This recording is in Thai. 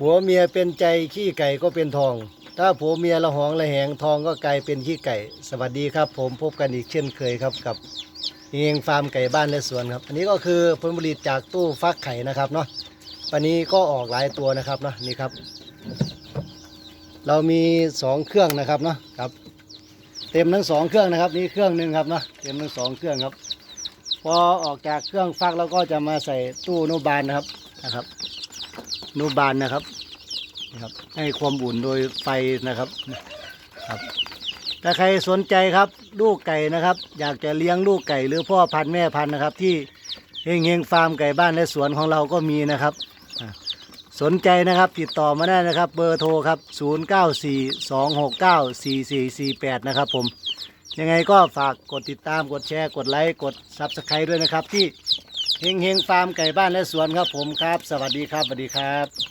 ผัวเมียเป็นใจขี้ไก่ก็เป็นทอง ถ้าผัวเมียละหองละแหงทองก็กลายเป็นขี้ไก่ สวัสดีครับ ผมพบกันอีกเช่นเคยครับกับเองฟาร์มไก่บ้านและสวนครับ อันนี้ก็คือผลผลิตจากตู้ฟักไข่นะครับเนาะวันนี้ก็ออกหลายตัวนะครับเนาะนี่ครับ เรามีสองเครื่องนะครับเนาะครับ เต็มทั้งสองเครื่องนะครับนี่เครื่องหนึ่งครับเนาะเต็มทั้งสองเครื่องครับ พอออกจากเครื่องฟักแล้วก็จะมาใส่ตู้อนุบาลนะครับนะครับ นุบาลนะครับนะครับ ให้ความอุ่นโดยไฟนะครับครับ ถ้าใครสนใจครับลูกไก่นะครับ อยากจะเลี้ยงลูกไก่ หรือพ่อพันธุ์แม่พันธุ์นะครับ ที่เฮงเฮงฟาร์มไก่บ้านและสวนของเราก็มีนะครับ สนใจนะครับติดต่อมาได้นะครับ เบอร์โทรครับ 0942694448 นะครับผมยังไงก็ฝากกดติดตามกดแชร์กดไลค์กดซับสไครต์ด้วยนะครับที่ เฮงเฮงฟาร์มไก่บ้านและสวนครับผมครับ สวัสดีครับสวัสดีครับ